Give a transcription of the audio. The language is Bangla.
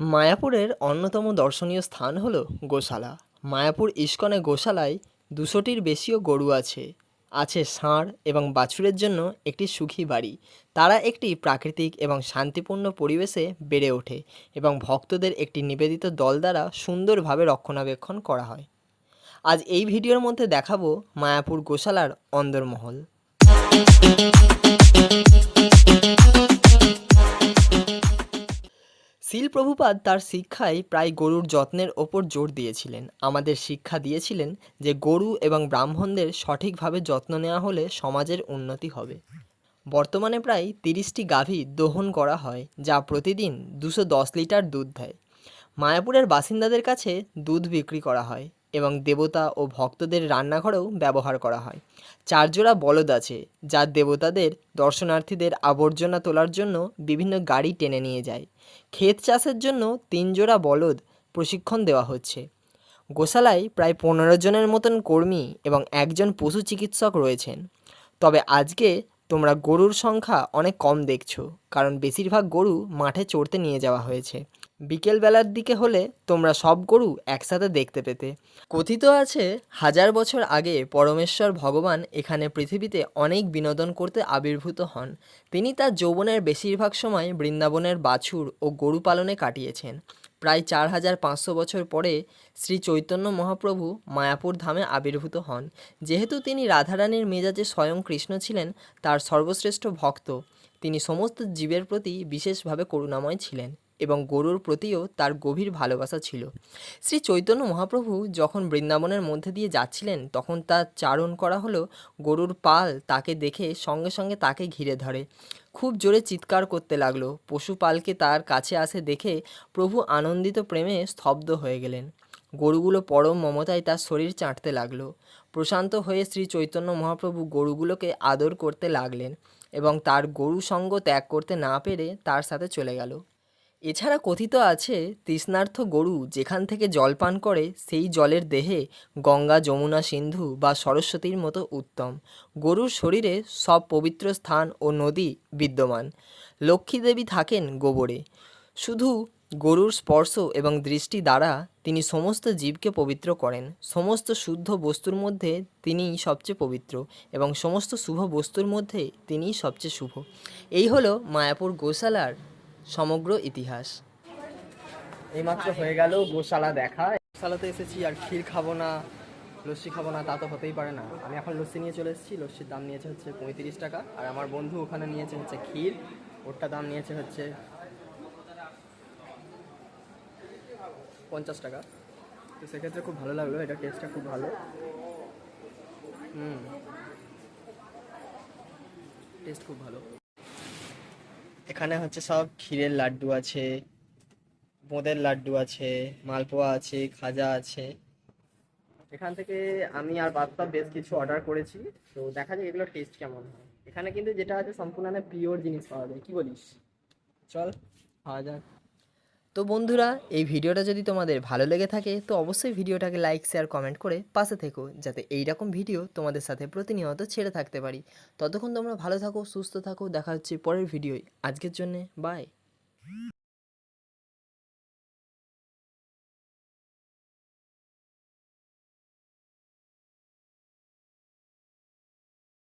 মায়াপুরের অন্যতম দর্শনীয় স্থান হলো গোশালা। মায়াপুর ইস্কনে গোশালায় দুশোটির বেশিও গরু আছে। আছে ষাঁড় এবং বাছুরের জন্য একটি সুখী বাড়ি। তারা একটি প্রাকৃতিক এবং শান্তিপূর্ণ পরিবেশে বেড়ে ওঠে এবং ভক্তদের একটি নিবেদিত দল দ্বারা সুন্দরভাবে রক্ষণাবেক্ষণ করা হয়। আজ এই ভিডিওর মধ্যে দেখাবো মায়াপুর গোশালার অন্দরমহল। শিল প্রভুপাদ তার শিক্ষায় প্রায় গরুর যত্নের ওপর জোর দিয়েছিলেন। আমাদের শিক্ষা দিয়েছিলেন যে গরু এবং ব্রাহ্মণদের সঠিকভাবে যত্ন নেওয়া হলে সমাজের উন্নতি হবে। বর্তমানে প্রায় তিরিশটি গাভী দোহন করা হয়, যা প্রতিদিন দুশো দশ লিটার দুধ দেয়। মায়াপুরের বাসিন্দাদের কাছে দুধ বিক্রি করা হয়। এবং দেবতা ও ভক্তদের রান্নাঘরেও ব্যবহার করা হয়। চার জোড়া বলদ আছে, যা দেবতাদের, দর্শনার্থীদের আবর্জনা তোলার জন্য বিভিন্ন গাড়ি টেনে নিয়ে যায়। ক্ষেত চাষের জন্য তিন জোড়া বলদ প্রশিক্ষণ দেওয়া হচ্ছে। গোশালায় প্রায় পনেরো জনের মতন কর্মী এবং একজন পশু চিকিৎসক রয়েছেন। তবে আজকে তোমরা গরুর সংখ্যা অনেক কম দেখছ, কারণ বেশিরভাগ গরু মাঠে চড়তে নিয়ে যাওয়া হয়েছে। বিকেলবেলার দিকে হলে তোমরা সব গরু একসাথে দেখতে পেতে। কথিত আছে, হাজার বছর আগে পরমেশ্বর ভগবান এখানে পৃথিবীতে অনেক বিনোদন করতে আবির্ভূত হন। তিনি তার যৌবনের বেশিরভাগ সময় বৃন্দাবনের বাছুর ও গরু পালনে কাটিয়েছেন। প্রায় চার হাজার পাঁচশো বছর পরে শ্রী চৈতন্য মহাপ্রভু মায়াপুর ধামে আবির্ভূত হন। যেহেতু তিনি রাধারানীর মেজাজে স্বয়ং কৃষ্ণ ছিলেন, তার সর্বশ্রেষ্ঠ ভক্ত, তিনি সমস্ত জীবের প্রতি বিশেষভাবে করুণাময় ছিলেন। এবং গরুর প্রতিও তার গভীর ভালোবাসা ছিল। শ্রী চৈতন্য মহাপ্রভু যখন বৃন্দাবনের মধ্যে দিয়ে যাচ্ছিলেন, তখন তার চারণ করা হলো, গরুর পাল তাকে দেখে সঙ্গে সঙ্গে তাকে ঘিরে ধরে। খুব জোরে চিৎকার করতে লাগল। পশুপালকে তার কাছে আসে দেখে প্রভু আনন্দিত প্রেমে স্তব্ধ হয়ে গেলেন। গরুগুলো পরম মমতায় তার শরীর চাঁটতে লাগল। প্রশান্ত হয়ে শ্রী চৈতন্য মহাপ্রভু গরুগুলোকে আদর করতে লাগলেন এবং তার গরু সঙ্গ ত্যাগ করতে না পেরে তার সাথে চলে গেল। এছাড়া কথিত আছে, তৃষ্ণার্থ গরু যেখান থেকে জল পান করে, সেই জলের দেহে গঙ্গা, যমুনা, সিন্ধু বা সরস্বতীর মতো উত্তম। গরুর শরীরে সব পবিত্র স্থান ও নদী বিদ্যমান। লক্ষ্মী দেবী থাকেন গোবরে। শুধু গরুর স্পর্শ এবং দৃষ্টি দ্বারা তিনি সমস্ত জীবকে পবিত্র করেন। সমস্ত শুদ্ধ বস্তুর মধ্যে তিনিই সবচেয়ে পবিত্র এবং সমস্ত শুভ বস্তুর মধ্যে তিনিই সবচেয়ে শুভ। এই হলো মায়াপুর গোশালার সমগ্র ইতিহাস। এইমাত্র হয়ে গেল গোশালা দেখা। গোশালাতে এসেছি আর ক্ষীর খাব না, লস্যি খাব না, তা তো হতেই পারে না। আমি এখন লস্যি নিয়ে চলে এসেছি, লস্যির দাম নিয়েছে হচ্ছে পঁয়ত্রিশ টাকা। আর আমার বন্ধু ওখানে নিয়েছে হচ্ছে ক্ষীর, ওরটা দাম নিয়েছে হচ্ছে পঞ্চাশ টাকা। তো সেক্ষেত্রে খুব ভালো লাগল, এটা টেস্টটা খুব ভালো। হুম। টেস্ট খুব ভালো। এখানে হচ্ছে সব ক্ষীরের লাড্ডু আছে বোঁদের লাড্ডু আছে, মালপোয়া আছে, খাজা আছে। এখান থেকে আমি আর বাদশাহ বেশ কিছু অর্ডার করেছি, তো দেখা যায় এগুলোর টেস্ট কেমন হয়। এখানে কিন্তু যেটা আছে সম্পূর্ণ পিওর জিনিস পাওয়া যায়। কি বলিস? চল, খাওয়া যাক। তো বন্ধুরা, এই ভিডিওটা যদি তোমাদের ভালো লেগে থাকে, তো অবশ্যই ভিডিওটাকে লাইক শেয়ার কমেন্ট করে পাশে থেকো, যাতে এই রকম ভিডিও তোমাদের সাথে প্রতিনিয়ত ছেড়ে থাকতে পারি। ততক্ষণ তোমরা ভালো থাকো, সুস্থ থাকো, দেখা হচ্ছে পরের ভিডিওয়। আজকের জন্যে বাই